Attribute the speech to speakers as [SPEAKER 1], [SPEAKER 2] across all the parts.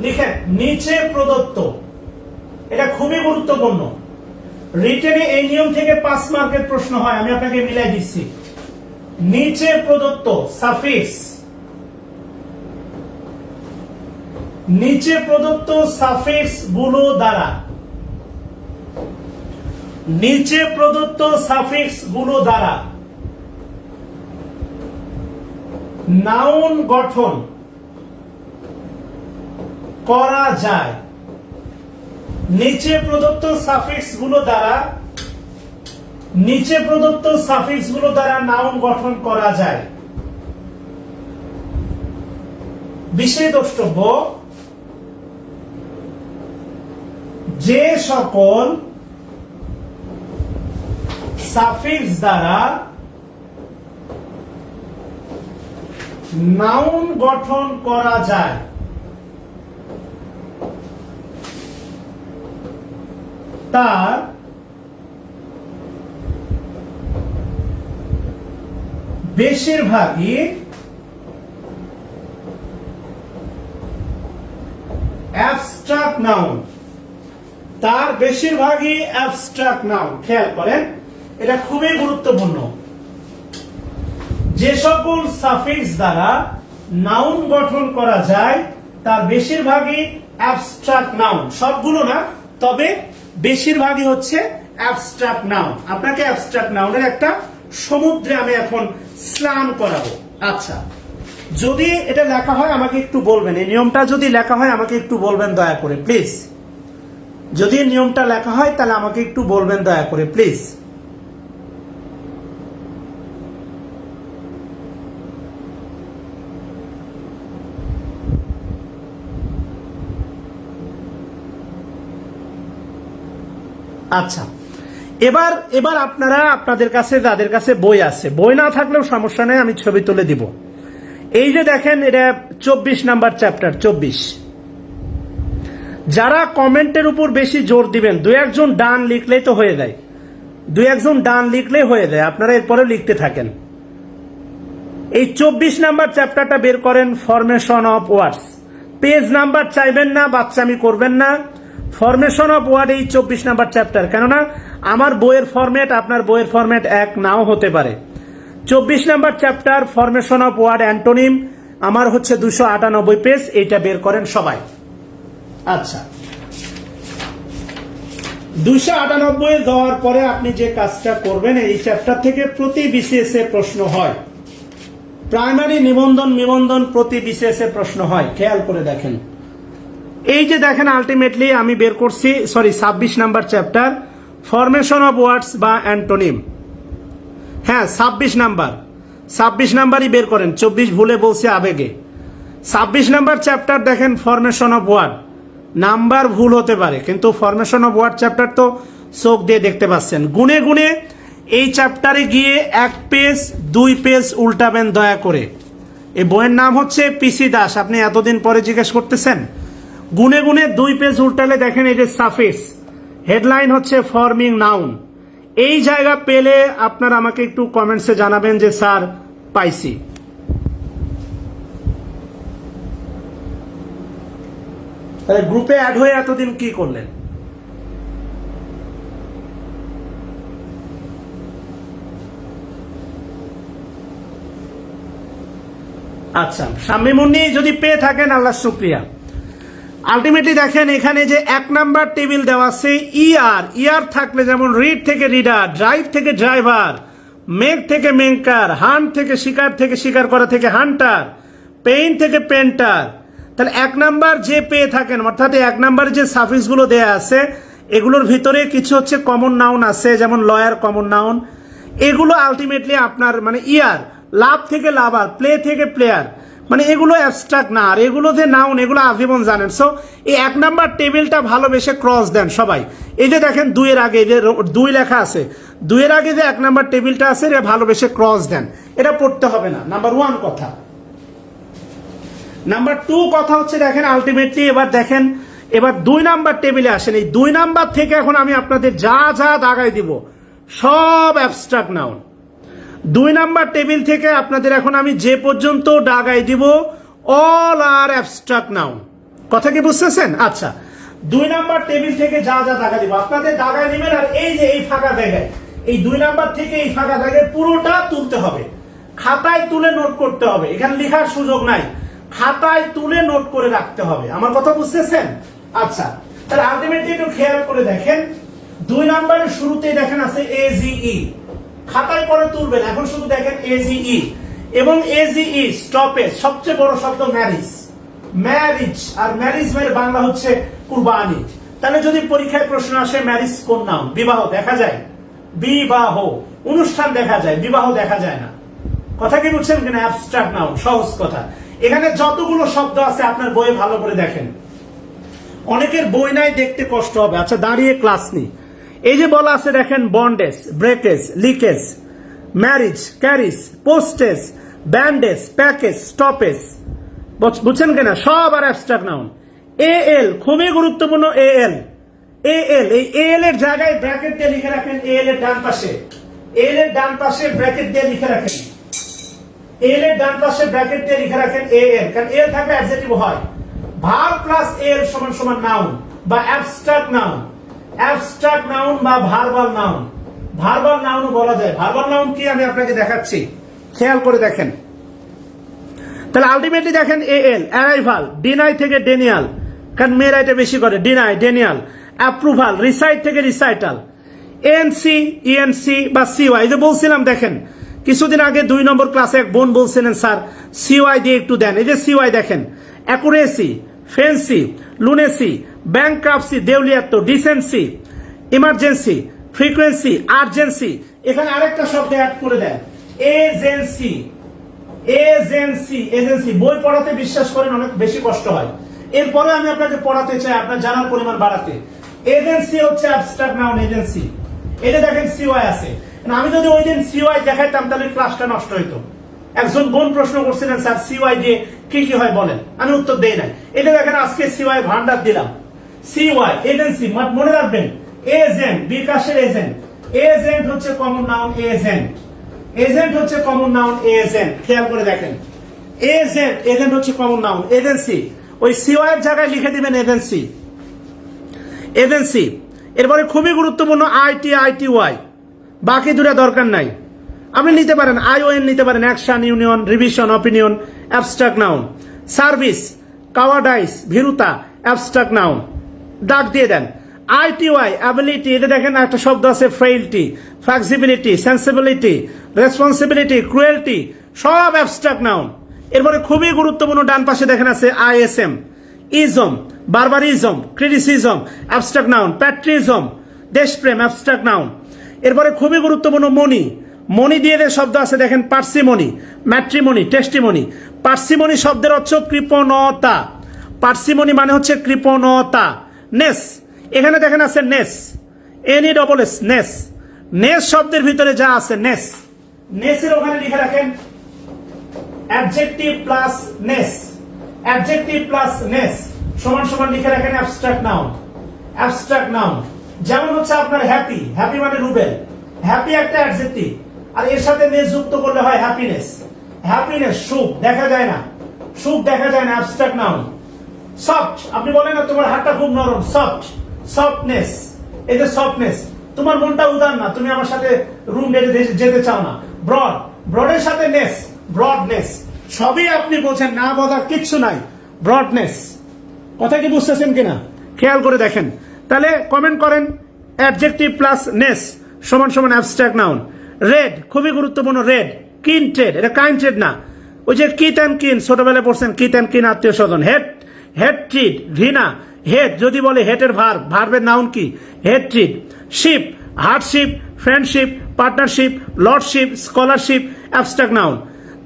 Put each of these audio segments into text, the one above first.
[SPEAKER 1] লিখেন, নিচে প্রদত্ত। এটা খুবই গুরুত্বপূর্ণ। রিটেনে এই নিয়ম থেকে পাঁচ মার্কের প্রশ্ন হয়, আমি আপনাকে মিলাই দিচ্ছি। নিচে প্রদত্ত সাফিক্স নিচে প্রদত্ত সাফিক্সগুলো দ্বারা। নিচে প্রদত্ত সাফিক্সগুলো দ্বারা। নাউন গঠন। করা যায়। নিচে প্রদত্ত সাফিক্সগুলো দ্বারা, নিচে প্রদত্ত সাফিক্সগুলো দ্বারা নাউন গঠন করা যায়। বিশেষ দ্রষ্টব্য যে সকল সাফিক্স দ্বারা নাউন গঠন করা যায় তার বেশিরভাগই অ্যাবস্ট্রাক্ট নাউন তার বেশিরভাগই অ্যাবস্ট্রাক্ট নাউন খেয়াল করেন, এটা খুবই গুরুত্বপূর্ণ। যে সকল সাফিক্স দ্বারা নাউন গঠন করা যায়, তার বেশিরভাগই অ্যাবস্ট্রাক্ট নাউন সবগুলো না, তবে বেশিরভাগই হচ্ছে অ্যাবস্ট্রাক্ট নাউন আপনাকে অ্যাবস্ট্রাক্ট নাউনের একটা সমুদ্রে আমি এখন স্নান করাবো। আচ্ছা যদি এটা লেখা হয়, আমাকে একটু বলবেন। এই নিয়মটা যদি লেখা হয়, আমাকে একটু বলবেন দয়া করে প্লিজ যদি নিয়মটা লেখা হয়, তাহলে আমাকে একটু বলবেন দয়া করে প্লিজ আচ্ছা। এবার এবার আপনারা আপনাদের কাছে, যাদের কাছে বই আছে, বই না থাকলেও সমস্যা নেই, আমি ছবি তুলে দিব। এই যে দেখেন, এটা চব্বিশ নাম্বার চ্যাপ্টার, চব্বিশ। যারা কমেন্টের উপর বেশি জোর দিবেন, দু একজন ডান লিখলেই তো হয়ে যায়। দু একজন ডান লিখলেই হয়ে যায়, আপনারা এরপরে লিখতে থাকেন। এই চব্বিশ নাম্বার চ্যাপ্টারটা বের করেন formation of words page number চাইবেন না বাচ্চামি করবেন না। ফরমেশন অফ ওয়ার্ড এই চব্বিশ নাম্বার চ্যাপ্টার কেননা, আমার বইয়ের ফরম্যাট আপনার বইয়ের ফরম্যাট এক নাও হতে পারে। চব্বিশ number chapter formation of word antonym আমার হচ্ছে দুশো আটানব্বই পেজ এইটা বের করেন সবাই। আচ্ছা। দুশো আটানব্বই দেওয়ার পরে আপনি যে কাজটা করবেন, এই চ্যাপ্টার থেকে প্রতি বিসিএস এ প্রশ্ন হয়। প্রাইমারি নিবন্ধন নিবন্ধন প্রতি বিসিএস এ প্রশ্ন হয়। খেয়াল করে দেখেন। এই যে দেখেন আলটিমেটলি আমি বের করছি সরি ছাব্বিশ number chapter formation of words বা অ্যান্টোনিম হ্যাঁ ছাব্বিশ নাম্বার। ছাব্বিশ নাম্বারই বের করেন, চব্বিশ ভুলে বলছে আবেগে। ছাব্বিশ নাম্বার চ্যাপ্টার দেখেন ফরমেশন অফ ওয়ার্ড নাম্বার ভুল হতে পারে, কিন্তু ফরমেশন অফ ওয়ার্ড চ্যাপ্টার তো চোখ দিয়ে দেখতে পাচ্ছেন। গুনে গুনে এই চ্যাপ্টারে গিয়ে এক পেজ দুই পেজ উল্টাবেন দয়া করে। এই বইয়ের নাম হচ্ছে পিসি দাস। আপনি এতদিন পরে জিজ্ঞেস করতেছেন গুনে গুনে দুই পেজ উল্টালে দেখেন এই যে হেডলাইন হচ্ছে ফর্মিং নাউন এই জায়গা পেলে আপনারা আমাকে একটু কমেন্টসে জানাবেন যে, স্যার, পাইছি। তাহলে গ্রুপে অ্যাড হয়ে এতদিন কি করলেন? আচ্ছা শাম্মিমুন্নি যদি পেয়ে থাকেন, আল্লাহ শুক্রিয়া। আলটিমেটলি দেখেন, এখানে যে এক নাম্বার টেবিল দেওয়া আছে ইআর ইআর থাকলে যেমন রিড থেকে রিডার ড্রাইভ থেকে ড্রাইভার মেঘ থেকে মেঙ্কার হান থেকে শিকার থেকে শিকার, করা থেকে হান্টার পেইন থেকে পেন্টার তাহলে এক নাম্বার যে পেয়ে থাকেন, অর্থাৎ এক নাম্বার যে সাফিক্সগুলো দেয়া আছে, এগুলোর ভিতরে কিছু হচ্ছে কমন নাউন আছে, যেমন লয়ার কমন নাউন এগুলো আলটিমেটলি আপনার মানে ইয়ার লাভ থেকে লাভার প্লে থেকে প্লেয়ার মানে এগুলো অ্যাবস্ট্রাক্ট না, আর এগুলো যে নাউন এগুলো আজীবন জানেন। সো এই এক নাম্বার টেবিলটা ভালোবেসে ক্রস দেন সবাই। এই যে দেখেন, দুইয়ের আগে যে দুই লেখা আছে। দুইয়ের আগে যে এক নাম্বার টেবিলটা আছে, এটা ভালোবেসে ক্রস দেন। এটা পড়তে হবে না। নাম্বার ওয়ান কথা। নাম্বার টু কথা হচ্ছে, দেখেন আলটিমেটলি এবার দেখেন, এবার দুই নাম্বার টেবিলে আসেন। এই দুই নাম্বার থেকে এখন আমি আপনাদের যা যা দাগাই দিব, সব অ্যাবস্ট্রাক্ট নাউন দুই নাম্বার টেবিল থেকে আপনাদের এখন আমি যে পর্যন্ত ডাগাই দিব অল আর অ্যাবস্ট্রাক্ট নাউন কথা কি বুঝতেছেন? আচ্ছা দুই নাম্বার টেবিল থেকে যা যা দাগা দিব, আপনাদের দাগায় নেবেন আর এই যে এই ফাঁকা জায়গায়, এই দুই নাম্বার থেকে এই ফাঁকা জায়গায় পুরোটা তুলতে হবে। খাতায় তুলে নোট করতে হবে, এখানে লেখার সুযোগ নাই। খাতায় তুলে নোট করে রাখতে হবে, আমার কথা বুঝতেছেন? আচ্ছা তাহলে আলটিমেটলি একটু খেয়াল করে দেখেন, দুই নাম্বারের শুরুতেই দেখেন আছে এজিই খাতায় পরে তুলবেন। এখন শুধু দেখেন এজিই এবং এজিই স্টপেজ সবচেয়ে বড় শব্দ ম্যারিজ ম্যারিজ আর ম্যারিজ মানে বাংলা হচ্ছে কুরবানি। তাহলে যদি পরীক্ষায় প্রশ্ন আসে ম্যারিজ কোন নাম? বিবাহ, দেখা যায়? বিবাহ। অনুষ্ঠান দেখা যায়, বিবাহ দেখা যায় না। কথা কি বুঝছেন কিনা? অ্যাবস্ট্রাক্ট নাউন সহজ কথা। এখানে যতগুলো শব্দ আছে, আপনার বইয়ে ভালো করে দেখেন। অনেকের বই নাই, দেখতে কষ্ট হবে। আচ্ছা দাঁড়িয়ে ক্লাস নি এই যে বলা আছে দেখেন bondage breakage leakage marriage carriage postage bandage package stoppage বুঝছেন কিনা? সব আর অ্যাবস্ট্রাক্ট নাউন এ এল খুবই গুরুত্বপূর্ণ এ এল এ এল এই এ এল এর জায়গায় ব্র্যাকেট দিয়ে লিখে রাখেন এ এল এর ডান পাশে। এ এল এর ডান পাশে ব্র্যাকেট দিয়ে লিখে রাখেন। এ এল এর ডান পাশে ব্র্যাকেট দিয়ে লিখে রাখেন এ এল কারণ এল থাকলে অ্যাডজেক্টিভ হয়। ভার প্লাস এল সমান সমান নাউন বা অ্যাবস্ট্রাক্ট নাউন অ্যাবস্ট্রাক্ট নাউন বা ভার্বাল নাউন ভার্বাল নাউন বলা যায়। ভার্বাল নাউন কি আমি আপনাকে দেখাচ্ছি। খেয়াল করে দেখেন। তাহলে আলটিমেটলি দেখেন এ এল অ্যারাইভাল ডিনাই থেকে ডেনিয়াল কারণ মেয়েরা এটা বেশি করে। ডিনাই ডেনিয়াল অ্যাপ্রুভাল রিসাইট থেকে রিসাইটাল এনসি ইএনসি বা সিওয়াই যে বলছিলাম, দেখেন, কিছুদিন আগে দুই নম্বর ক্লাসে এক বোন বলছিলেন, স্যার সিওয়াই দিয়ে একটু দেন। এই যে সিওয়াই দেখেন accuracy fancy lunacy bankruptcy দেউলিয়াত্ম ডিসেন্সি ইমার্জেন্সি ফ্রিকোয়েন্সি আর্জেন্সি এখানে আরেকটা শব্দ অ্যাড করে দেন। এজেন্সি এজেন্সি এজেন্সি বই পড়াতে বিশ্বাস করেন অনেক বেশি কষ্ট হয়। এরপরে আমি আপনাকে পড়াতে চাই আপনার জানার পরিমাণ বাড়াতে। এজেন্সি হচ্ছে অ্যাবস্ট্রাক্ট নাউন এজেন্সি এটা দেখেন সিওয়াই আছে। না, আমি যদি ওই দিন সিওয়াই দেখাইতাম তাহলে ক্লাসটা নষ্ট হইতো। একজন বোন প্রশ্ন করছিলেন স্যার সিওয়াই দিয়ে কি কি হয় বলেন? আমি উত্তর দেই নাই। এটা দেখেন আজকে সিওয়াই ভান্ডার দিলাম। সিওয়াই এজেন্সি মনে রাখবেন এজেন্ট বিকাশের এজেন্ট এজেন্ট হচ্ছে কমন নাউন এজেন্ট এজেন্ট হচ্ছে কমন নাউন এজেন্ট খেয়াল করে দেখেন। এজেন্ট এজেন্ট হচ্ছে কমন নাউন এজেন্সি ওই সিওয়াই এর জায়গায় লিখে দিবেন এজেন্সি এজেন্সি এরপরে খুবই গুরুত্বপূর্ণ আইটি আইটি ওয়াই বাকি দুটা দরকার নাই। আপনি নিতে পারেন আইওএন নিতে পারেন action union revision opinion abstract noun service cowardice ভীরুতা abstract noun ডাক দিয়ে দেন। আইটিওয়াই অ্যাবিলিটি এটা দেখেন একটা শব্দ আছে frailty flexibility sensibility responsibility cruelty সব অ্যাবস্ট্রাক্ট নাউন এরপরে খুবই গুরুত্বপূর্ণ ডান পাশে দেখেন আছে ISM ism barbarism criticism abstract noun patriotism দেশপ্রেম অ্যাবস্ট্রাক্ট নাউন এরপরে খুবই গুরুত্বপূর্ণ মনি মনি দিয়ে যে শব্দ আছে, দেখেন পার্সিমনি ম্যাট্রিমনি টেস্টিমনি পার্সিমনি শব্দের অর্থ কৃপণতা। পার্সিমনি মানে হচ্ছে কৃপণতা। নেস। এখানে দেখেন আছে ness. N E double S ness. Ness শব্দের ভিতরে যা আছে, নেস। নেসের ওখানে লিখে রাখেন adjective plus ness. Adjective plus ness. সমান সমান লিখে রাখেন অ্যাবস্ট্রাক্ট নাউন অ্যাবস্ট্রাক্ট নাউন যেমন হচ্ছে আপনার হ্যাপি হ্যাপি মানে রুবেল। হ্যাপি একটা অ্যাডজেক্টিভ আর এর সাথে নেস যুক্ত করলে হয় হ্যাপিনেস হ্যাপিনেস সুখ। দেখা যায় না। সুখ দেখা যায় না অ্যাবস্ট্রাক্ট নাউন সফট আপনি বলেন না, তোমার হাতটা খুব নরম। সফট সফটনেস এই যে সফটনেস তোমার মনটা উদার না, তুমি আমার সাথে রুম যেতে চাও না। ব্রড ব্রডের সাথে নেস ব্রডনেস সবই আপনি বলছেন না বোঝার কিচ্ছু নাই। ব্রডনেস কথা কি বুঝতেছেন কিনা? খেয়াল করে দেখেন। তাহলে কমেন্ট করেন অ্যাডজেক্টিভ প্লাস নেস সমান সমান অ্যাবস্ট্রাক্ট নাউন রেড খুবই গুরুত্বপূর্ণ রেড কিন ট্রেড এটা কাইন ট্রেড না। ওই যে কিত অ্যান্ড কিন ছোটবেলায় পড়ছেন কিত অ্যান্ড কিন আত্মীয় স্বজন হেড হেড ট্রিড ঘৃণা। হেড, যদি বলে হেটের ভার, ভার্বের নাউন কি? Head ট্রিড ship hardship friendship, partnership, lordship, scholarship, abstract noun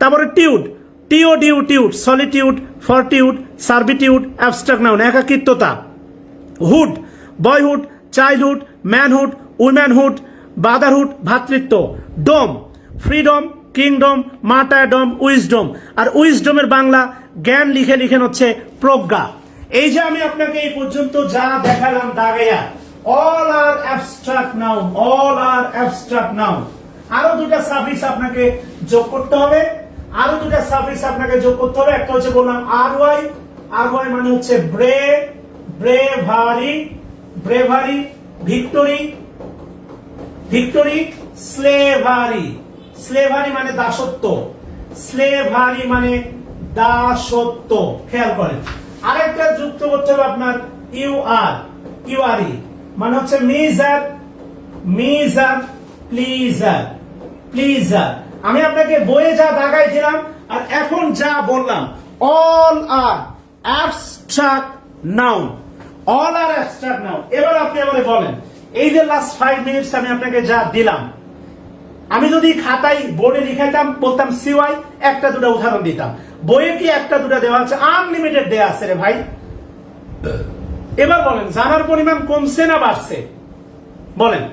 [SPEAKER 1] তারপরে টিউড টিও due tude solitude, fortitude servitude abstract noun একাকিত্বতা। Hood, boyhood, childhood, manhood, womanhood brotherhood ভাতৃত্ব dom, freedom, kingdom martyrdom wisdom. আর উইজডমের বাংলা জ্ঞান লিখে লিখেন হচ্ছে প্রজ্ঞা। এই যে আমি আপনাকে এই পর্যন্ত যা দেখালাম দাগাইয়া all are abstract noun all are abstract noun আরও দুটা সার্ভিস আপনাকে যোগ করতে হবে। আরও দুটা সার্ভিস আপনাকে যোগ করতে হবে। একটা হচ্ছে বললাম আর ওয়াই আর ওয়াই মানে হচ্ছে ব্রে bravery bravery victory victory slavery slavery মানে দাসত্ব। স্লেভারি মানে দাসত্ব, খেয়াল করেন। আরেকটা যুক্ত করতে হবে আপনার ইউ আর ইউ আর ই মানে হচ্ছে মিজার মিজার, প্লিজার প্লিজার। আমি আপনাকে বইয়ে যা দাগাই দিলাম আর এখন যা বললাম, all are abstract noun, all are abstract noun. এবার আপনি আমাকে বলেন, এই যে লাস্ট ফাইভ মিনিটস আমি আপনাকে যা দিলাম আমি যদি খাতায় বোর্ডে লিখাইতাম বলতাম সিওয়াই একটা দুটা উদাহরণ দিতাম। বইয়ে কি একটা দুটা দেওয়া আছে? আনলিমিটেড দেওয়া আছে রে ভাই। এবার বলেন জানার পরিমাণ কমছে না বাড়ছে? বলেন।